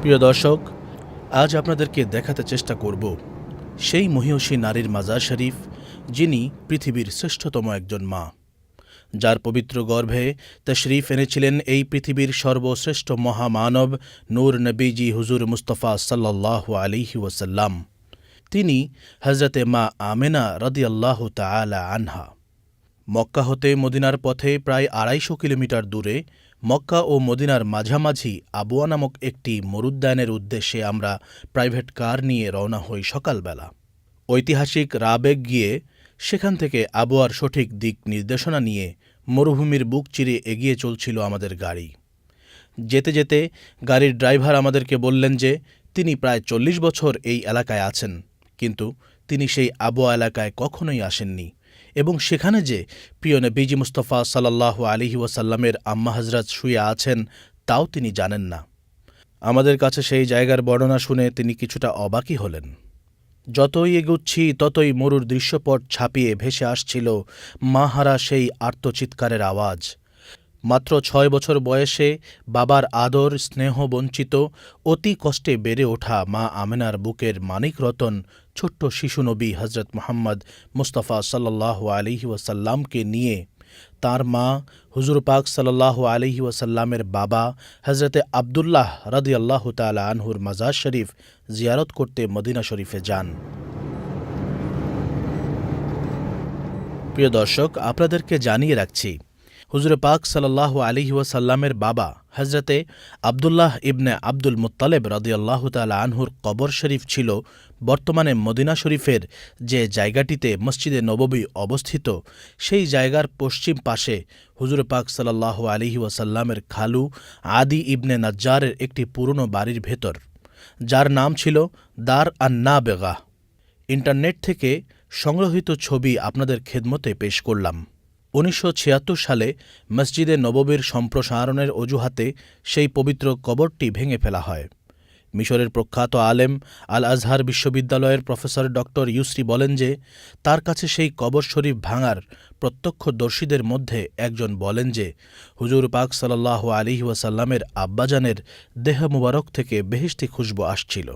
প্রিয় দর্শক, আজ আপনাদেরকে দেখাতে চেষ্টা করব সেই মহিষী নারীর মাজার শরীফ, যিনি পৃথিবীর শ্রেষ্ঠতম একজন মা। যার পবিত্র গর্ভে তশরিফ এনেছিলেন এই পৃথিবীর সর্বশ্রেষ্ঠ মহামানব নূর নবীজি হুজুর মুস্তফা সাল্লাহ আলিহি ওয়াসাল্লাম। তিনি হজরতে মা আমেনা রদিয়াল্লাহ তালা আনহা। মক্কা হতে মদিনার পথে প্রায় আড়াইশো কিলোমিটার দূরে মক্কা ও মদিনার মাঝামাঝি আবুয়া নামক একটি মরুদ্যানের উদ্দেশ্যে আমরা প্রাইভেট কার নিয়ে রওনা হই সকালবেলা। ঐতিহাসিক রাবেগ গিয়ে সেখান থেকে আবুয়ার সঠিক দিক নির্দেশনা নিয়ে মরুভূমির বুক চিরে এগিয়ে চলছিল আমাদের গাড়ি। যেতে যেতে গাড়ির ড্রাইভার আমাদেরকে বললেন যে, তিনি প্রায় চল্লিশ বছর এই এলাকায় আছেন। কিন্তু তিনি সেই আবুয়া এলাকায় কখনোই আসেননি। এবং সেখানে যে প্রিয় নবীজি মুস্তফা সাল্লাহ আলিহি ওয়াসাল্লামের আম্মা হজরত শুয়ে আছেন, তাও তিনি জানেন না। আমাদের কাছে সেই জায়গার বর্ণনা শুনে তিনি কিছুটা অবাকই হলেন। যতই এগুচ্ছি, ততই মরুর দৃশ্যপট ছাপিয়ে ভেসে আসছিল মাহারা সেই আর্তচিৎকারের আওয়াজ। মাত্র ছয় বছর বয়সে বাবার আদর, স্নেহ বঞ্চিত, অতি কষ্টে বেড়ে ওঠা মা আমেনার বুকের মানিক রতন ছোট্ট শিশু নবী হজরত মোহাম্মদ মুস্তফা সাল্লাহ আলিহি ওয়াসাল্লামকে নিয়ে তার মা হুজুর পাক সাল্লাহ আলিহি ওয়াসাল্লামের বাবা হজরতে আবদুল্লাহ রদি আল্লাহ তালা আনহুর মাজার শরীফ জিয়ারত করতে মদিনা শরীফে যান। প্রিয় দর্শক, আপনাদেরকে জানিয়ে রাখছি হুজুর পাক সাল্লাহ আলিহি ওয়াসাল্লামের বাবা হজরতে আবদুল্লাহ ইবনে আব্দুল মুত্তালেব রদিয়াল্লাহ তালা আনহুর কবর শরীফ ছিল বর্তমানে মদিনা শরীফের যে জায়গাটিতে মসজিদে নববী অবস্থিত, সেই জায়গার পশ্চিম পাশে হুজুর পাক সাল্লাহ আলিহি ওয়াসাল্লামের খালু আদি ইবনে নাজ্জারের একটি পুরনো বাড়ির ভেতর, যার নাম ছিল দার আন্না বেগা ইন্টারনেট থেকে সংগ্রহীত ছবি আপনাদের খেদমতে পেশ করলাম। উনিশশো ছিয়াত্তর সালে মসজিদে নববীর সম্প্রসারণের অজুহাতে সেই পবিত্র কবরটি ভেঙে ফেলা হয়। মিশরের প্রখ্যাত আলেম আল আজহার বিশ্ববিদ্যালয়ের প্রফেসর ডক্টর ইউসরি বলেন যে, তার কাছে সেই কবর শরীফ ভাঙার প্রত্যক্ষদর্শীদের মধ্যে একজন বলেন যে, হুজুর পাক সাল্লাহ আলিহি ওয়াসাল্লামের আব্বাজানের দেহ মুবারক থেকে বেহেশতি খুশবু আসছিল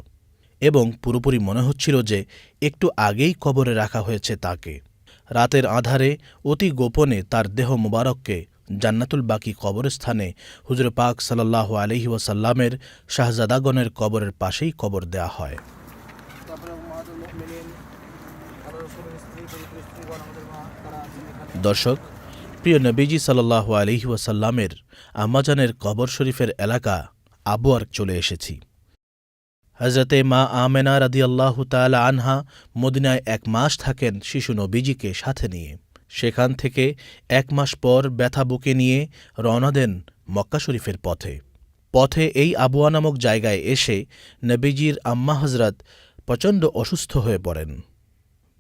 এবং পুরোপুরি মনে হচ্ছিল যে, একটু আগেই কবরে রাখা হয়েছে তাকে। রাতের আধারে অতি গোপনে তার দেহ মুবারককে জান্নাতুল বাকি কবরস্থানে হুজুর পাক সাল্লাহ আলহি ওয়াসাল্লামের শাহজাদাগণের কবরের পাশেই কবর দেয়া হয়। দর্শক, প্রিয় নবীজি সাল্লাহ আলহি ওয়াসাল্লামের আম্মাজানের কবর শরীফের এলাকা আবুয়ার চলে এসেছি। হজরতে মা আমেনা রাদিয়াল্লাহু তাল আনহা মদিনায় এক মাস থাকেন শিশু নবীজিকে সাথে নিয়ে। সেখান থেকে এক মাস পর ব্যথা বুকে নিয়ে রওনা দেন মক্কা শরীফের পথে। পথে এই আবুয়া নামক জায়গায় এসে নবীজির আম্মা হজরত প্রচণ্ড অসুস্থ হয়ে পড়েন।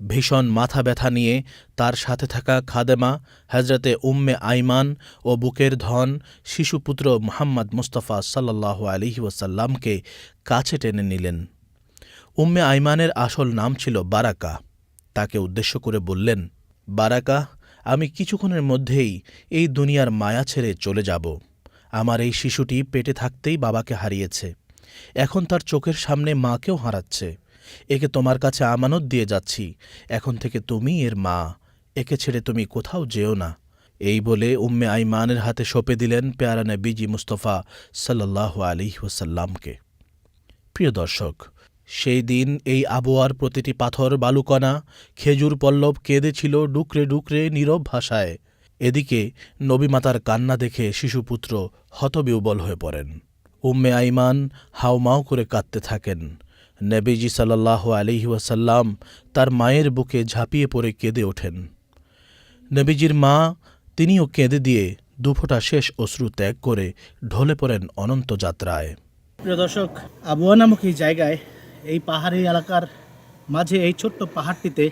ভীষণ মাথা ব্যথা নিয়ে তার সাথে থাকা খাদেমা হজরতে উম্মে আইমান ও বুকের ধন শিশুপুত্র মোহাম্মদ মুস্তফা সাল্লাহ আলিহি ওয়াসাল্লামকে কাছে টেনে নিলেন। উম্মে আইমানের আসল নাম ছিল বারাকা। তাকে উদ্দেশ্য করে বললেন, বারাকা, আমি কিছুক্ষণের মধ্যেই এই দুনিয়ার মায়া ছেড়ে চলে যাব। আমার এই শিশুটি পেটে থাকতেই বাবাকে হারিয়েছে। এখন তার চোখের সামনে মাকেও হারাচ্ছে। একে তোমার কাছে আমানত দিয়ে যাচ্ছি। এখন থেকে তুমি এর মা। একে ছেড়ে তুমি কোথাও যেও না। এই বলে উম্মে আইমানের হাতে সঁপে দিলেন পেয়ারা নবীজি মুস্তফা সাল্লাহ আলী ওসাল্লামকে প্রিয় দর্শক, সেই দিন এই আবহাওয়ার প্রতিটি পাথর, বালুকণা, খেজুর পল্লব কেঁদেছিল ডুকরে ডুকরে নীরব ভাষায়। এদিকে নবীমাতার কান্না দেখে শিশুপুত্র হতবিউবল হয়ে পড়েন। উম্মে আইমান হাউমাউ করে কাঁদতে থাকেন। নবীজি সাল্লাহ আলিহি ওয়াসাল্লাম তার মায়ের বুকে ঝাঁপিয়ে পড়ে কেঁদে ওঠেন। নবীজির মা তিনিও কেঁদে দিয়ে দুফোঁটা শেষ অশ্রু ত্যাগ করে ঢলে পড়েন অনন্ত যাত্রায়। প্রিয় দর্শক, আবুয়া নামক এই জায়গায়, এই পাহাড়ি এলাকার মাঝে এই ছোট্ট পাহাড়টিতে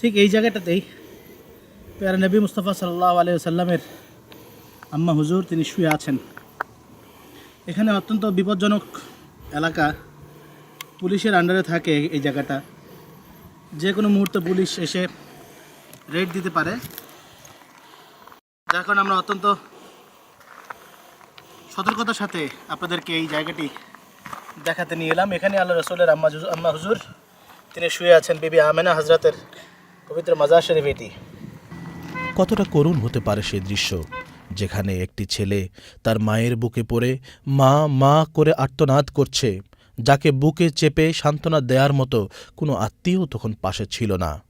ঠিক এই জায়গাটাতেই পেয়ারা নবী মুস্তফা সাল্লাহ আলিয়াল্লামের আম্মা হুজুর তিনি শুয়ে আছেন। এখানে অত্যন্ত বিপজ্জনক এলাকা। পুলিশের আন্ডারে থাকে এই জায়গাটা। যে কোনো মুহূর্তে পুলিশ এসে রেড দিতে পারে। যার কারণে আমরা অত্যন্ত সতর্কতার সাথে আপনাদেরকে এই জায়গাটি দেখাতে নিয়ে এলাম। এখানে আল্লাহ রসুলের আম্মা আম্মা হুজুর, তিনি শুয়ে আছেন বিবি আমেনা হজরতের পবিত্র মাজার শরীফ এটি। কতটা করুণ হতে পারে সেই দৃশ্য, যেখানে একটি ছেলে তার মায়ের বুকে পড়ে মা মা করে আর্তনাদ করছে। যাকে বুকে চেপে সান্ত্বনা দেওয়ার মতো কোনো আত্মীয় তখন পাশে ছিল না।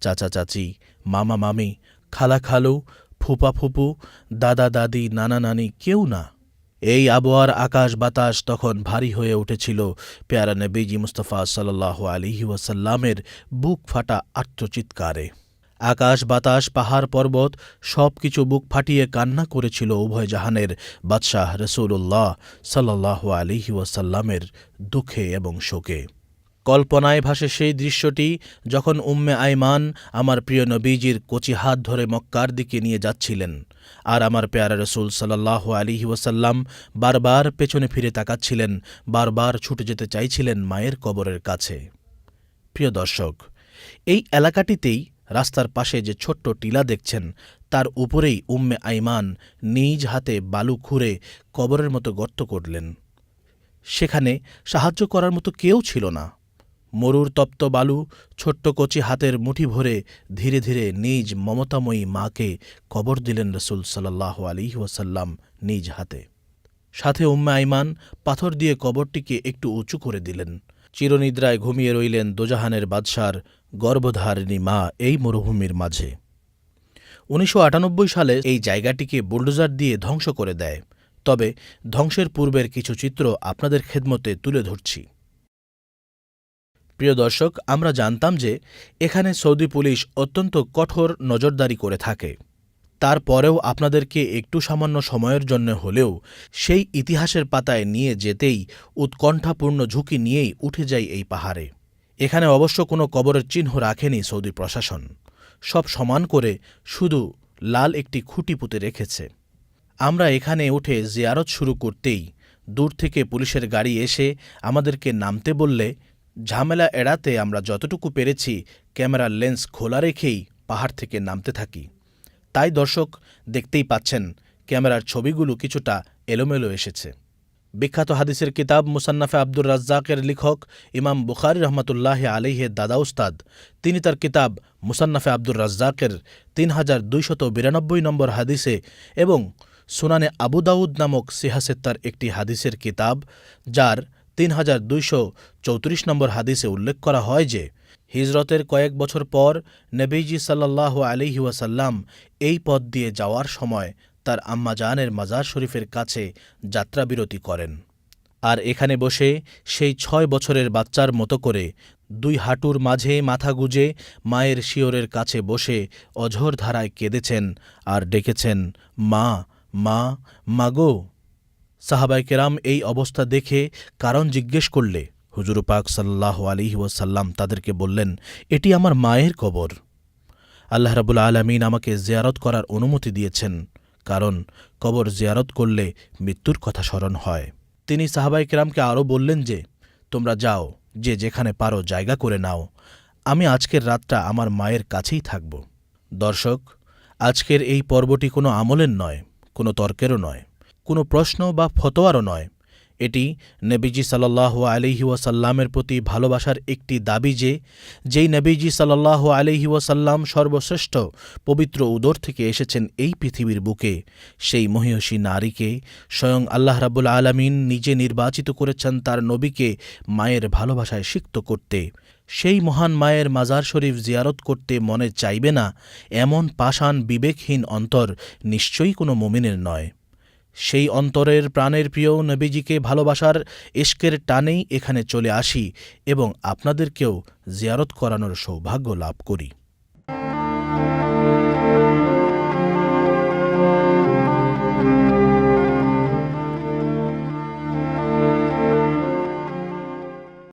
চাচা চাচি, মামা মামি, খালা খালু, ফুপা ফুপু, দাদা দাদি, নানা নানি কেউ না। এই আবহাওয়ার আকাশ বাতাস তখন ভারী হয়ে উঠেছিল। পেয়ারা নবীজি মুস্তফা সাল্লাহ আলিহি ওয়াসাল্লামের বুক ফাটা আত্মচিৎকারে আকাশ, বাতাস, পাহাড়, পর্বত সব কিছু বুক ফাটিয়ে কান্না করেছিল উভয় জাহানের বাদশাহ রসুল্লাহ সাল্লাহ আলিহি ওয়াসাল্লামের দুঃখে এবং শোকে। কল্পনায় ভাসে সেই দৃশ্যটি যখন উম্মে আইমান আমার প্রিয় নবীজির কচি হাত ধরে মক্কার দিকে নিয়ে যাচ্ছিলেন আর আমার পেয়ারা রসুল সাল্লাহ আলিহি ওয়াসাল্লাম বারবার পেছনে ফিরে তাকাচ্ছিলেন, বারবার ছুটে যেতে চাইছিলেন মায়ের কবরের কাছে। প্রিয় দর্শক, এই এলাকাটিতেই রাস্তার পাশে যে ছোট্ট টিলা দেখছেন, তার উপরেই উম্মে আইমান নিজ হাতে বালু খুঁড়ে কবরের মতো গর্ত করলেন। সেখানে সাহায্য করার মতো কেউ ছিল না। মরুর তপ্ত বালু ছোট্ট কচি হাতের মুঠি ভরে ধীরে ধীরে নিজ মমতাময়ী মাকে কবর দিলেন রসুল সাল্লাহ আলী ওয়াসাল্লাম নিজ হাতে। সাথে উম্মে আইমান পাথর দিয়ে কবরটিকে একটু উঁচু করে দিলেন। চিরনিদ্রায় ঘুমিয়ে রইলেন দোজাহানের বাদশার গর্ভধারিণী মা এই মরুভূমির মাঝে। উনিশশো আটানব্বই সালে এই জায়গাটিকে বুলডোজার দিয়ে ধ্বংস করে দেয়। তবে ধ্বংসের পূর্বের কিছু চিত্র আপনাদের খেদমতে তুলে ধরছি। প্রিয় দর্শক, আমরা জানতাম যে এখানে সৌদি পুলিশ অত্যন্ত কঠোর নজরদারি করে থাকে। তারপরেও আপনাদেরকে একটু সামান্য সময়ের জন্য হলেও সেই ইতিহাসের পাতায় নিয়ে যেতেই উৎকণ্ঠাপূর্ণ ঝুঁকি নিয়েই উঠে যাই এই পাহাড়ে। এখানে অবশ্য কোনো কবরের চিহ্ন রাখেনি সৌদি প্রশাসন। সব সমান করে শুধু লাল একটি খুঁটি পুঁতে রেখেছে। আমরা এখানে উঠে জিয়ারত শুরু করতেই দূর থেকে পুলিশের গাড়ি এসে আমাদেরকে নামতে বললে, ঝামেলা এড়াতে আমরা যতটুকু পেরেছি ক্যামেরার লেন্স খোলা রেখেই পাহাড় থেকে নামতে থাকি। তাই দর্শক দেখতেই পাচ্ছেন ক্যামেরার ছবিগুলো কিছুটা এলোমেলো এসেছে। বিখ্যাত হাদিসের কিতাব মুসান্নাফে আব্দুর রাজ্জাকের লেখক ইমাম বুখারি রহমতুল্লাহ আলিহের দাদা উস্তাদ। তিনি তার কিতাব মুসান্নাফে আব্দুর রাজ্জাকের তিন হাজার দুইশত বিরানব্বই নম্বর হাদিসে এবং সুনানে আবু দাউদ নামক সিহাসেত্তার একটি হাদিসের কিতাব, যার তিন হাজার দুইশো চৌত্রিশ নম্বর হাদিসে উল্লেখ করা হয় যে, হিজরতের কয়েক বছর পর নবীজি সাল্লাহ আলিহি ওয়াসাল্লাম এই পথ দিয়ে যাওয়ার সময় তার আম্মা জানের মাজার শরীফের কাছে যাত্রাবিরতি করেন। আর এখানে বসে সেই ছয় বছরের বাচ্চার মতো করে দুই হাঁটুর মাঝে মাথা গুজে মায়ের শিওরের কাছে বসে অঝোর ধারায় কেঁদেছেন আর ডেকেছেন, মা মা মাগো সাহাবাই কেরাম এই অবস্থা দেখে কারণ জিজ্ঞেস করলে। হুজুর পাক সাল্লাহ আলী ওয়াসাল্লাম তাদেরকে বললেন, এটি আমার মায়ের কবর। আল্লাহ রাবুল আলমিন আমাকে জিয়ারত করার অনুমতি দিয়েছেন। কারণ কবর জিয়ারত করলে মৃত্যুর কথা স্মরণ হয়। তিনি সাহাবাই কেরামকে আরও বললেন যে, তোমরা যাও, যে যেখানে পারো জায়গা করে নাও। আমি আজকের রাতটা আমার মায়ের কাছেই থাকব। দর্শক, আজকের এই পর্বটি কোনো আমলের নয়, কোনো তর্কেরও নয়। কোনো প্রশ্ন বা ফতোয়ারও নয়। এটি নবীজি সাল্লাহ আলিহি ওয়াসাল্লামের প্রতি ভালোবাসার একটি দাবি যে, যেই নবীজি সাল্লাহ আলিহি ওয়াসাল্লাম সর্বশ্রেষ্ঠ পবিত্র উদর থেকে এসেছেন এই পৃথিবীর বুকে, সেই মহিয়সী নারীকে স্বয়ং আল্লাহ রাবুল আলমিন নিজে নির্বাচিত করেছেন তার নবীকে মায়ের ভালোবাসায় সিক্ত করতে। সেই মহান মায়ের মাজার শরীফ জিয়ারত করতে মনে চাইবে না, এমন পাষাণ বিবেকহীন অন্তর নিশ্চয়ই কোনো মুমিনের নয়। সেই অন্তরের প্রাণের প্রিয় নবীজিকে ভালোবাসার ইস্কের টানেই এখানে চলে আসি এবং আপনাদেরকেও জিয়ারত করানোর সৌভাগ্য লাভ করি।